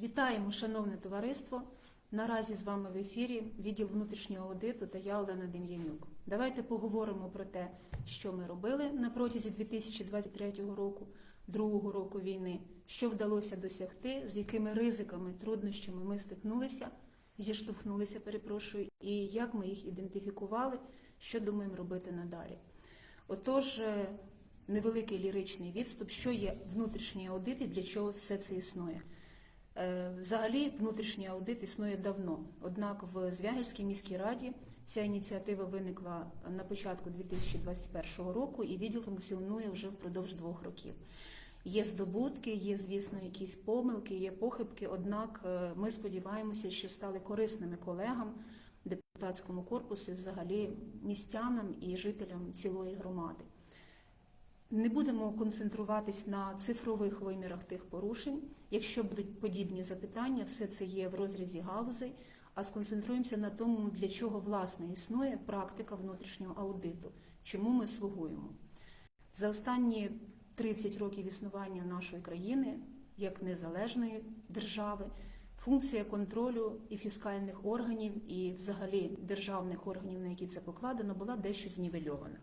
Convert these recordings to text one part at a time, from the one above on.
Вітаємо, шановне товариство. Наразі з вами в ефірі відділ внутрішнього аудиту та я Олена Дем'янюк. Давайте поговоримо про те, що ми робили на протязі 2023 року, другого року війни, що вдалося досягти, з якими ризиками, труднощами ми стикнулися, зіштовхнулися, перепрошую, і як ми їх ідентифікували, що думаємо робити надалі. Отож, е, невеликий ліричний відступ, що є внутрішній аудит і для чого все це існує. Е, Взагалі, внутрішній аудит існує давно. Однак в Звягельській міській раді ця ініціатива виникла на початку 2021 року, і відділ функціонує вже впродовж двох років. Є здобутки, є, звісно, якісь помилки, є похибки. Однак е, ми сподіваємося, що стали корисними колегам, депутатському корпусу, і взагалі містянам і жителям цілої громади. Не будемо концентруватись на цифрових вимірах тих порушень. Якщо будуть подібні запитання, все це є в розрізі галузей, а сконцентруємося на тому, для чого власне існує практика внутрішнього аудиту, чому ми слугуємо. За останні 30 років існування нашої країни як незалежної держави, функція контролю і фіскальних органів, і взагалі державних органів, на які це покладено, була дещо знівельована.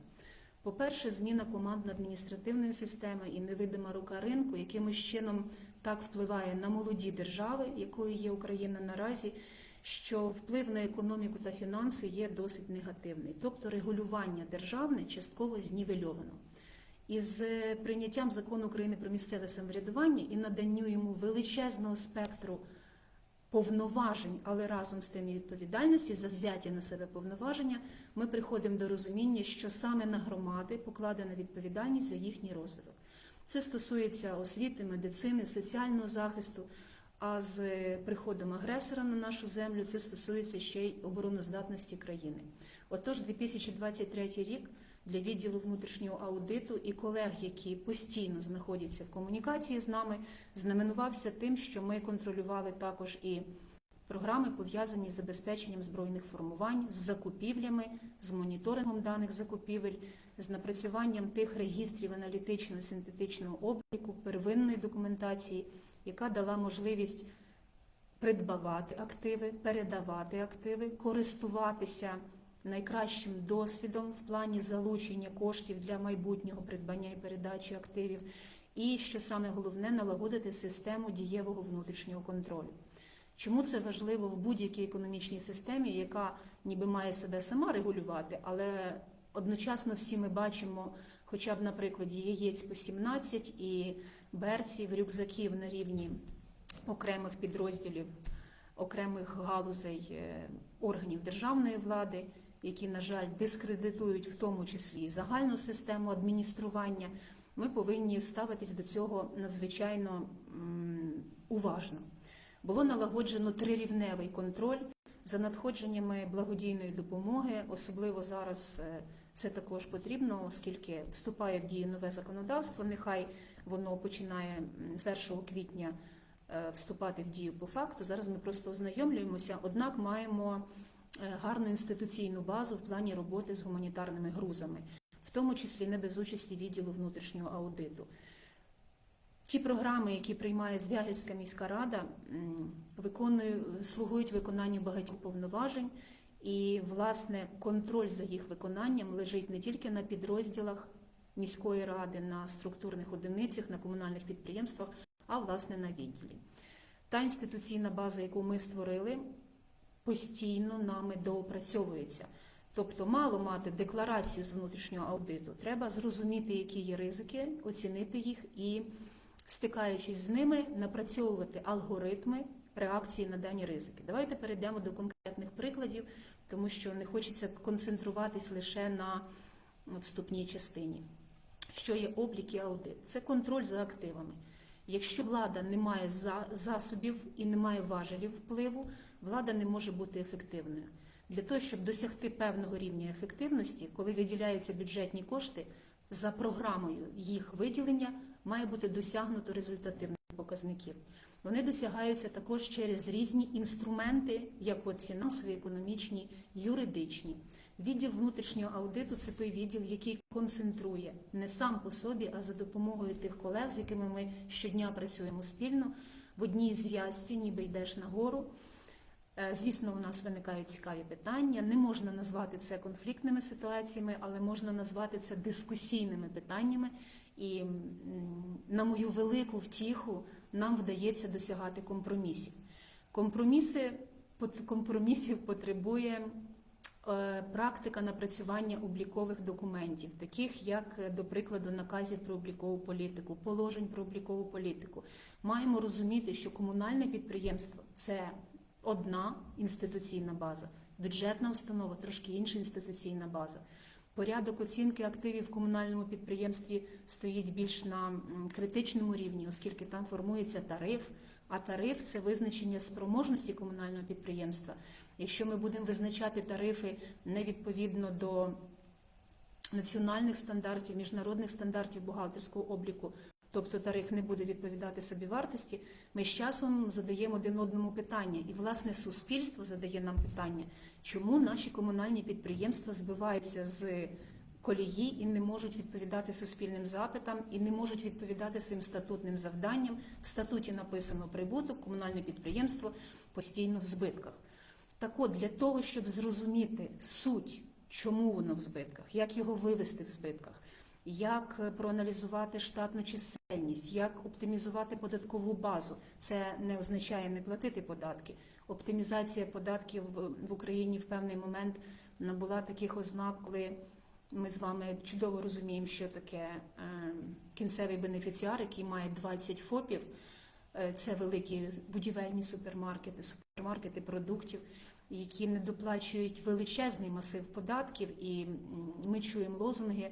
По-перше, зміна командно-адміністративної системи і невидима рука ринку якимось чином так впливає на молоді держави, якою є Україна наразі, що вплив на економіку та фінанси є досить негативний. Тобто регулювання державне частково знівельовано. Із е, прийняттям закону України про місцеве самоврядування і наданню йому величезного спектру повноважень, але разом з тим і відповідальності за взяті на себе повноваження, ми приходимо до розуміння, що саме на громади покладена відповідальність за їхній розвиток. Це стосується освіти, медицини, соціального захисту. А з приходом агресора на нашу землю це стосується ще й обороноздатності країни. Отож, 2023 рік для відділу внутрішнього аудиту і колег, які постійно знаходяться в комунікації з нами, знаменувався тим, що ми контролювали також і програми, пов'язані з забезпеченням збройних формувань, з закупівлями, з моніторингом даних закупівель, з напрацюванням тих регістрів аналітичного синтетичного обліку, первинної документації, яка дала можливість придбавати активи, передавати активи, користуватися найкращим досвідом в плані залучення коштів для майбутнього придбання і передачі активів, і що саме головне налагодити систему дієвого внутрішнього контролю. Чому це важливо в будь-якій економічній системі, яка ніби має себе сама регулювати, але одночасно всі ми бачимо, хоча б на прикладі яєць по 17 і берців, рюкзаків на рівні окремих підрозділів, окремих галузей е, органів державної влади, які, на жаль, дискредитують в тому числі і загальну систему адміністрування, ми повинні ставитись до цього надзвичайно уважно. Було налагоджено трирівневий контроль за надходженнями благодійної допомоги, особливо зараз е, це також потрібно, оскільки вступає в дію нове законодавство. Нехай воно починає з 1 квітня е, вступати в дію по факту. Зараз ми просто ознайомлюємося, однак маємо гарну інституційну базу в плані роботи з гуманітарними грузами, в тому числі не без участі відділу внутрішнього аудиту. Ті програми, які приймає Звягельська міська рада, м, виконують, слугують виконанню багатьох повноважень, і, власне, контроль за їх виконанням лежить не тільки на підрозділах міської ради, на структурних одиницях, на комунальних підприємствах, а власне на відділі. Та інституційна база, яку ми створили, постійно нами доопрацьовується. Тобто мало мати декларацію з внутрішнього аудиту, треба зрозуміти, які є ризики, оцінити їх і, стикаючись з ними, напрацьовувати алгоритми реакції на дані ризики. Давайте перейдемо до конкретних прикладів, тому що не хочеться концентруватись лише на вступній частині. Що є облік і аудит? Це контроль за активами. Якщо влада не має за- засобів і не має важелів впливу, влада не може бути ефективною. Для того, щоб досягти певного рівня ефективності, коли виділяються бюджетні кошти, за програмою їх виділення має бути досягнуто результативних показників. Вони досягаються також через різні інструменти, як от фінансові, економічні, юридичні. Відділ внутрішнього аудиту це той відділ, який концентрує не сам по собі, а за допомогою тих колег, з якими ми щодня працюємо спільно, в одній зв'язці, ніби йдеш нагору. Е, Звісно, у нас виникають цікаві питання. Не можна назвати це конфліктними ситуаціями, але можна назвати це дискусійними питаннями. І на мою велику втіху нам вдається досягати компромісів. Компроміси компромісів потребує практика напрацювання облікових документів, таких як, е, до прикладу, наказів про облікову політику, положень про облікову політику. Маємо розуміти, що комунальне підприємство це одна інституційна база, бюджетна установа трошки інша інституційна база. Порядок оцінки активів в комунальному підприємстві стоїть більш на критичному рівні, оскільки там формується тариф. А тариф це визначення спроможності комунального підприємства. Якщо ми будемо визначати тарифи не відповідно до національних стандартів, міжнародних стандартів бухгалтерського обліку, тобто тариф не буде відповідати собі вартості, ми з часом задаємо один одному питання. І власне суспільство задає нам питання, чому наші комунальні підприємства збиваються з колії і не можуть відповідати суспільним запитам, і не можуть відповідати своїм статутним завданням. В статуті написано прибуток, комунальне підприємство постійно в збитках. Так от, для того, щоб зрозуміти суть, чому воно в збитках, як його вивести в збитках, як проаналізувати штатну чисельність, як оптимізувати податкову базу. Це не означає не платити податки. Оптимізація податків в Україні в певний момент набула таких ознак, коли ми з вами чудово розуміємо, що таке е, кінцевий бенефіціар, який має 20 ФОПів. Е, Це великі будівельні супермаркети, супермаркети продуктів, які не доплачують величезний масив податків, і ми чуємо лозунги,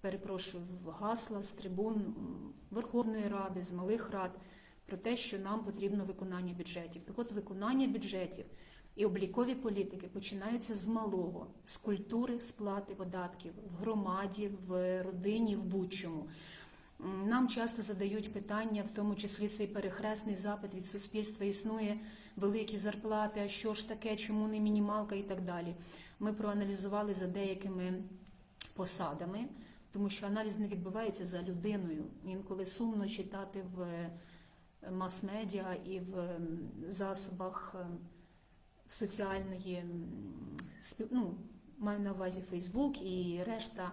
перепрошую, гасла з трибун Верховної Ради, з малих рад про те, що нам потрібно виконання бюджетів. Так от виконання бюджетів і облікові політики починаються з малого, з культури сплати податків в громаді, в родині, в будь-чому. Нам часто задають питання, в тому числі цей перехресний запит від суспільства існує великі зарплати, а що ж таке, чому не мінімалка і так далі. Ми проаналізували за деякими посадами, тому що аналіз не відбувається за людиною. Інколи сумно читати в е, мас-медіа і в засобах е, соціальної ну, маю на увазі Фейсбук і решта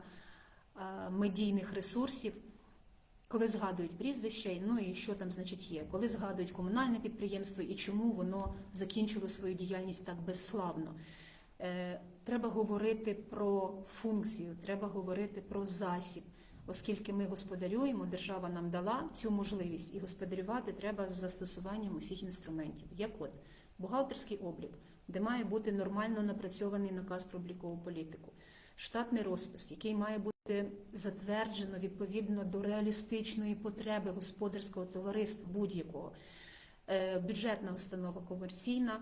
е, медійних ресурсів. Коли згадують прізвища, ну і що там значить є, коли згадують комунальне підприємство і чому воно закінчило свою діяльність так безславно. Е, треба говорити про функцію, треба говорити про засіб, оскільки ми господарюємо, держава нам дала цю можливість, і господарювати треба з застосуванням усіх інструментів. Як от бухгалтерський облік, де має бути нормально напрацьований наказ про облікову політику, штатний розпис, який має бути затверджено відповідно до реалістичної потреби господарського товариства будь-якого. Е, Бюджетна установа комерційна,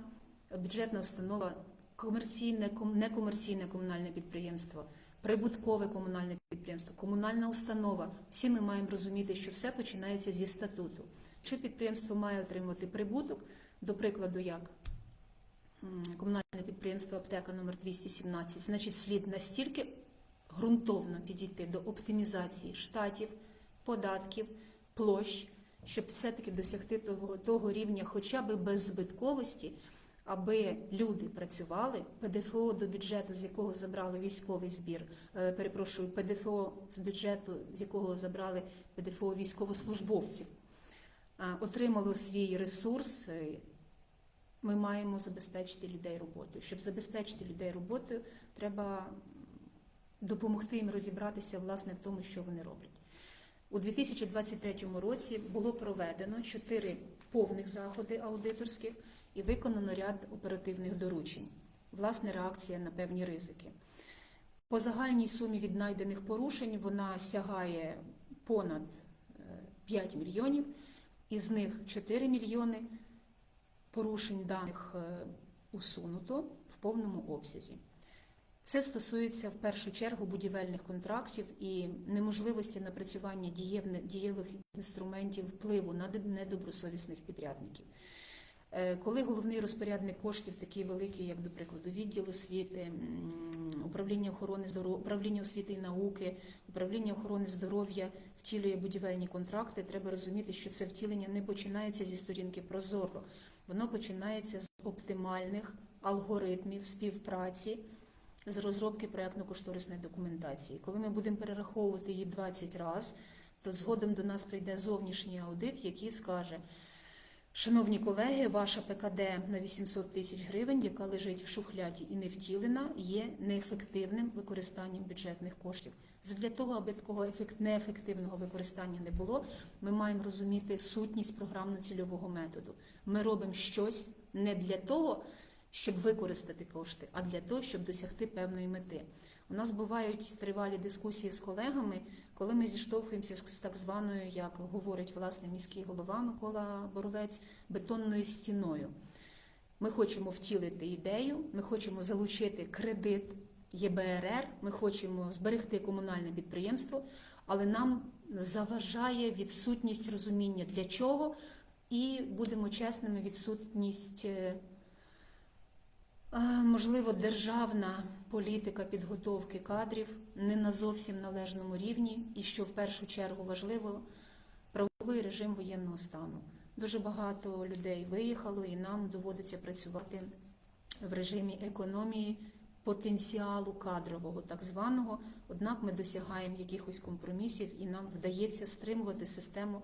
бюджетна установа комерційне, некомерційне комунальне підприємство, прибуткове комунальне підприємство, комунальна установа. Всі ми маємо розуміти, що все починається зі статуту. Що підприємство має отримувати прибуток, до прикладу, як комунальне підприємство аптека номер 217, значить, слід настільки ґрунтовно підійти до оптимізації штатів, податків, площ, щоб все-таки досягти того, того рівня хоча б беззбитковості, аби люди працювали, ПДФО до бюджету, з якого забрали військовий збір, е, перепрошую, ПДФО з бюджету, з якого забрали ПДФО військовослужбовців, е, отримало свій ресурс. Е, Ми маємо забезпечити людей роботою. Щоб забезпечити людей роботою, треба допомогти їм розібратися власне в тому, що вони роблять. У 2023 році було проведено чотири повних заходи аудиторських і виконано ряд оперативних доручень. Власне, реакція на певні ризики. По загальній сумі віднайдених порушень вона сягає понад е, 5 мільйонів, із них 4 мільйони порушень даних е, усунуто в повному обсязі. Це стосується в першу чергу будівельних контрактів і неможливості напрацювання дієвих інструментів впливу на недобросовісних підрядників. Е, Коли головний розпорядник коштів, такий великий, як до прикладу, відділ освіти, управління охорони здоров'я, управління освіти і науки, управління охорони здоров'я втілює будівельні контракти, треба розуміти, що це втілення не починається зі сторінки Прозоро, воно починається з оптимальних алгоритмів співпраці з розробки проєктно-кошторисної документації. Коли ми будемо перераховувати її 20 разів, то згодом до нас прийде зовнішній аудит, який скаже. Шановні колеги, ваша ПКД на 800 тисяч гривень, яка лежить в шухляді і не втілена, є неефективним використанням бюджетних коштів. Для того, аби такого ефект- неефективного використання не було, ми маємо розуміти сутність програмно-цільового методу. Ми робимо щось не для того, щоб використати кошти, а для того, щоб досягти певної мети. У нас бувають тривалі дискусії з колегами, коли ми зіштовхуємося з так званою, як говорить власне міський голова Микола Боровець, бетонною стіною. Ми хочемо втілити ідею, ми хочемо залучити кредит ЄБРР, ми хочемо зберегти комунальне підприємство, але нам заважає відсутність розуміння для чого, і будемо чесними, відсутність. Можливо, державна політика підготовки кадрів не на зовсім належному рівні, і що в першу чергу важливо, правовий режим воєнного стану. Дуже багато людей виїхало, і нам доводиться працювати в режимі економії потенціалу кадрового, так званого. Однак ми досягаємо якихось компромісів, і нам вдається стримувати систему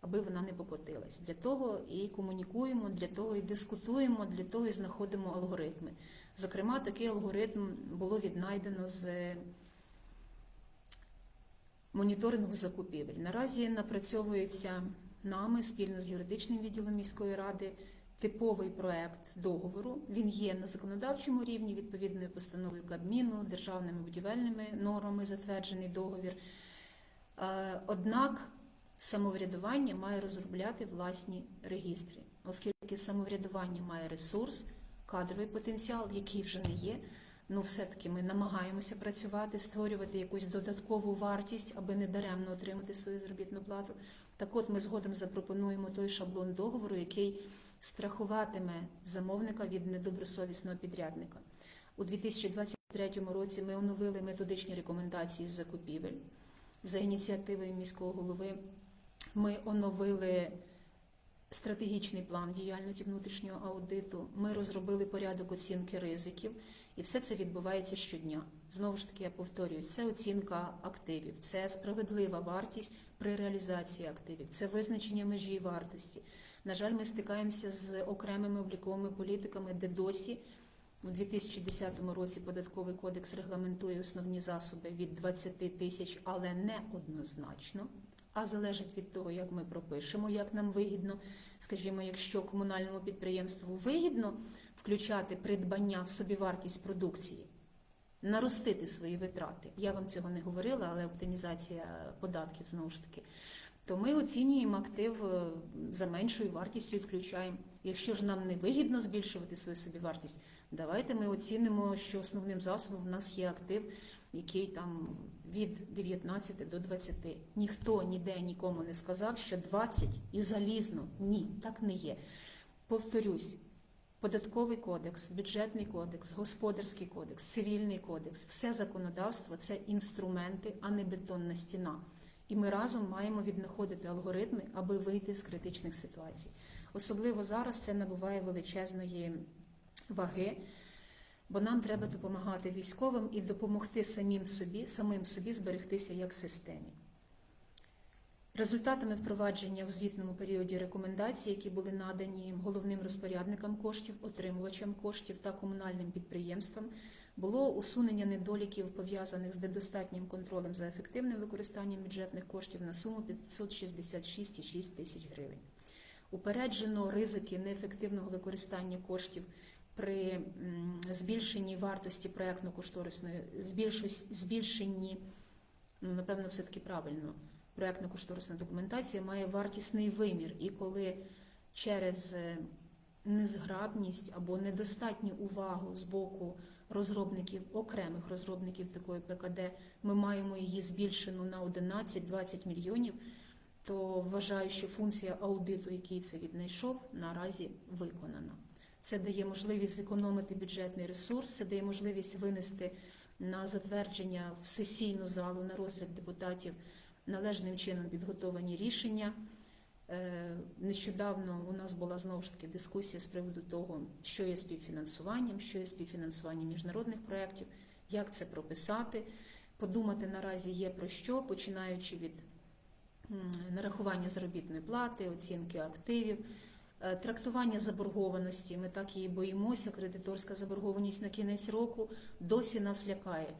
аби вона не покотилась. Для того і комунікуємо, для того і дискутуємо, для того і знаходимо алгоритми. Зокрема, такий алгоритм було віднайдено з моніторингу закупівель. Наразі напрацьовується нами спільно з юридичним відділом міської ради типовий проект договору. Він є на законодавчому рівні відповідною постановою Кабміну, державними будівельними нормами затверджений договір. Е, Однак самоврядування має розробляти власні регістри, оскільки самоврядування має ресурс, кадровий потенціал, який вже не є. Ну, все-таки ми намагаємося працювати, створювати якусь додаткову вартість, аби не даремно отримати свою заробітну плату. Так от ми згодом запропонуємо той шаблон договору, який страхуватиме замовника від недобросовісного підрядника. У 2023 році ми оновили методичні рекомендації з закупівель за ініціативою міського голови. Ми оновили стратегічний план діяльності внутрішнього аудиту. Ми розробили порядок оцінки ризиків, і все це відбувається щодня. Знову ж таки, я повторюю, це оцінка активів, це справедлива вартість при реалізації активів, це визначення межі вартості. На жаль, ми стикаємося з окремими обліковими політиками, де досі. У 2010 році податковий кодекс регламентує основні засоби від 20 тисяч, але не однозначно, а залежить від того, як ми пропишемо, як нам вигідно. Скажімо, якщо комунальному підприємству вигідно включати придбання в собівартість продукції, наростити свої витрати. Я вам цього не говорила, але оптимізація податків знову ж таки. То ми оцінюємо актив е, за меншою вартістю і включаємо. Якщо ж нам не вигідно збільшувати свою собівартість, давайте ми оцінимо, що основним засобом в нас є актив, який там від 19 до 20. Ніхто ніде нікому не сказав, що 20 і залізно. Ні, так не є. Повторюсь, податковий кодекс, бюджетний кодекс, господарський кодекс, цивільний кодекс, все законодавство це інструменти, а не бетонна стіна. І ми разом маємо віднаходити алгоритми, аби вийти з критичних ситуацій. Особливо зараз це набуває величезної ваги, бо нам треба допомагати військовим і допомогти самим собі, самим собі зберегтися як системі. Результатами впровадження в звітному періоді рекомендацій, які були надані головним розпорядникам коштів, отримувачам коштів та комунальним підприємствам, було усунення недоліків, пов'язаних з недостатнім контролем за ефективним використанням бюджетних коштів на суму 566,6 тисяч гривень. Упереджено ризики неефективного використання коштів при збільшенні вартості проєктно-кошторисної, збільшенні, ну, напевно, все-таки правильно, проєктно-кошторисна документація має вартісний вимір. І коли через е, незграбність або недостатню увагу з боку розробників, окремих розробників такої ПКД, ми маємо її збільшену на 11-20 мільйонів, то вважаю, що функція аудиту, який це віднайшов, наразі виконана. Це дає можливість зекономити бюджетний ресурс, це дає можливість винести на затвердження в сесійну залу на розгляд депутатів належним чином підготовані рішення. Е, Нещодавно у нас була знову ж таки дискусія з приводу того, що є співфінансуванням, що є співфінансуванням міжнародних проєктів, як це прописати. Подумати наразі є про що, починаючи від нарахування заробітної плати, оцінки активів, трактування заборгованості. Ми так її боїмося. Кредиторська заборгованість на кінець року досі нас лякає.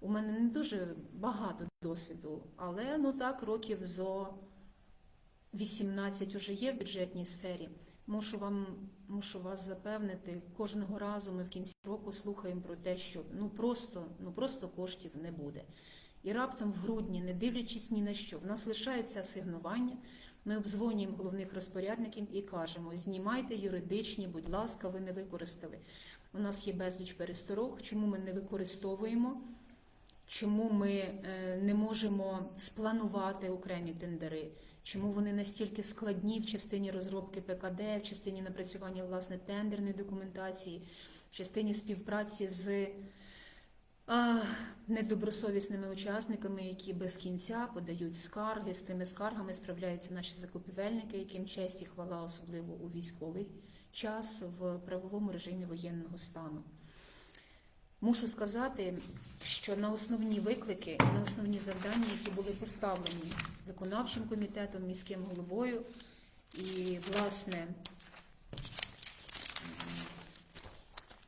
У мене не дуже багато досвіду, але ну так, років зо 18 уже є в бюджетній сфері. Мушу вам мушу вас запевнити, кожного разу ми в кінці року слухаємо про те, що ну просто, ну просто коштів не буде. І раптом в грудні, не дивлячись ні на що, в нас лишається асигнування. Ми обдзвонюємо головних розпорядників і кажемо: знімайте юридичні, будь ласка, ви не використали. У нас є безліч пересторог, чому ми не використовуємо, чому ми е, не можемо спланувати окремі тендери, чому вони настільки складні в частині розробки ПКД, в частині напрацювання власне тендерної документації, в частині співпраці з недобросовісними учасниками, які без кінця подають скарги. З тими скаргами справляються наші закупівельники, яким честь і хвала, особливо у військовий час в правовому режимі воєнного стану. Мушу сказати, що на основні виклики, на основні завдання, які були поставлені виконавчим комітетом, міським головою і, власне,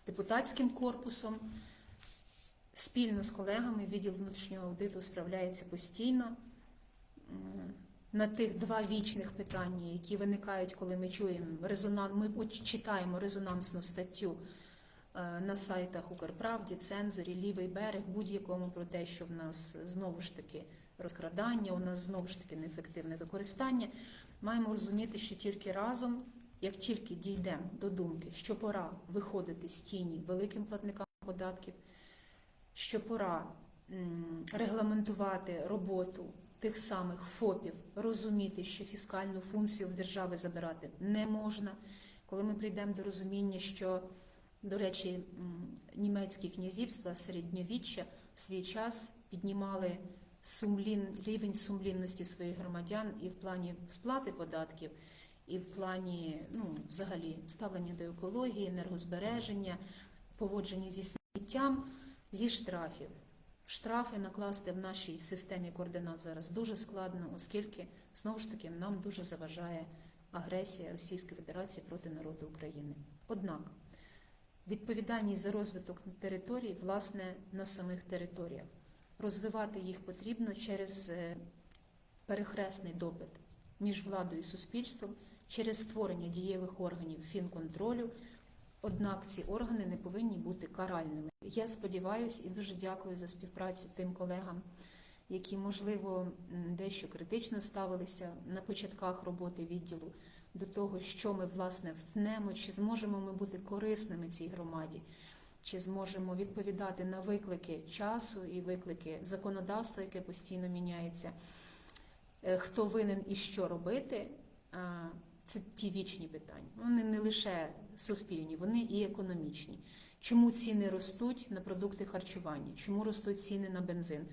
депутатським корпусом, спільно з колегами відділ внутрішнього аудиту справляється постійно. На тих два вічних питання, які виникають, коли ми чуємо резонанс, ми читаємо резонансну статтю е, на сайтах Укрправді, цензорі, лівий берег, будь-якому про те, що в нас знову ж таки розкрадання, у нас знову ж таки неефективне використання. Маємо розуміти, що тільки разом, як тільки дійдемо до думки, що пора виходити з тіні великим платникам податків, що пора регламентувати роботу тих самих ФОПів, розуміти, що фіскальну функцію в держави забирати не можна. Коли ми прийдемо до розуміння, що, до речі, німецькі князівства середньовіччя в свій час піднімали сумлін, рівень сумлінності своїх громадян і в плані сплати податків, і в плані ну, взагалі ставлення до екології, енергозбереження, поводження зі сміттям, зі штрафів. Штрафи накласти в нашій системі координат зараз дуже складно, оскільки знову ж таки нам дуже заважає агресія Російської Федерації проти народу України. Однак відповідальність за розвиток територій, власне, на самих територіях. Розвивати їх потрібно через е, перехресний допит між владою і суспільством, через створення дієвих органів фінконтролю. Однак ці органи не повинні бути каральними. Я сподіваюся і дуже дякую за співпрацю тим колегам, які, можливо, дещо критично ставилися на початках роботи відділу до того, що ми власне втнемо, чи зможемо ми бути корисними цій громаді, чи зможемо відповідати на виклики часу і виклики законодавства, яке постійно міняється. Е, Хто винен і що робити? Це ті вічні питання. Вони не лише суспільні, вони і економічні. Чому ціни ростуть на продукти харчування? Чому ростуть ціни на бензин?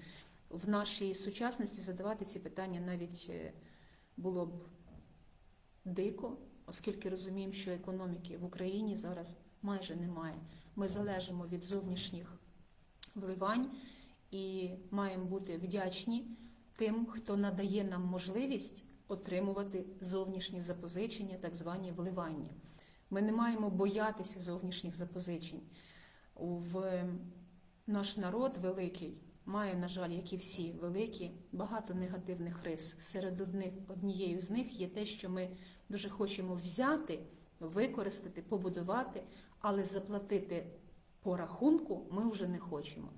В нашій сучасності задавати ці питання навіть е, було б дико, оскільки розуміємо, що економіки в Україні зараз майже немає. Ми залежимо від зовнішніх вливань і маємо бути вдячні тим, хто надає нам можливість отримувати зовнішні запозичення, так звані вливання. Ми не маємо боятися зовнішніх запозичень. В наш народ великий має, на жаль, як і всі великі, багато негативних рис. Серед одних, однією з них є те, що ми дуже хочемо взяти, використати, побудувати, але заплатити по рахунку ми вже не хочемо.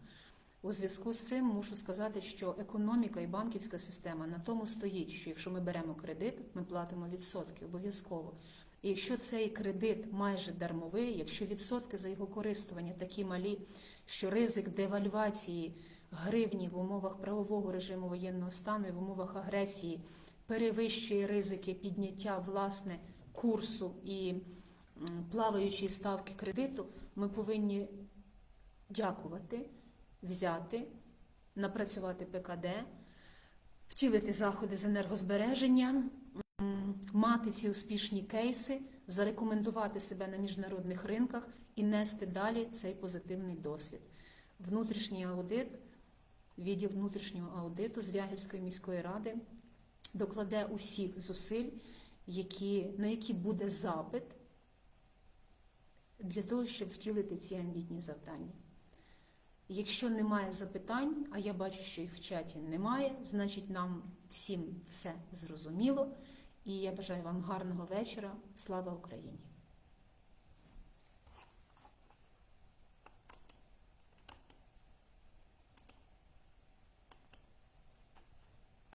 У зв'язку з цим мушу сказати, що економіка і банківська система на тому стоїть, що якщо ми беремо кредит, ми платимо відсотки обов'язково. І якщо цей кредит майже дармовий, якщо відсотки за його користування такі малі, що ризик девальвації гривні в умовах правового режиму воєнного стану і в умовах агресії перевищує ризики підняття власне курсу і плаваючої ставки кредиту, ми повинні дякувати, взяти, напрацювати ПКД, втілити заходи з енергозбереження, мати ці успішні кейси, зарекомендувати себе на міжнародних ринках і нести далі цей позитивний досвід. Внутрішній аудит, відділ внутрішнього аудиту Звягільської міської ради докладе усіх зусиль, які, на які буде запит для того, щоб втілити ці амбітні завдання. Якщо немає запитань, а я бачу, що їх в чаті немає, значить нам всім все зрозуміло. І я бажаю вам гарного вечора. Слава Україні!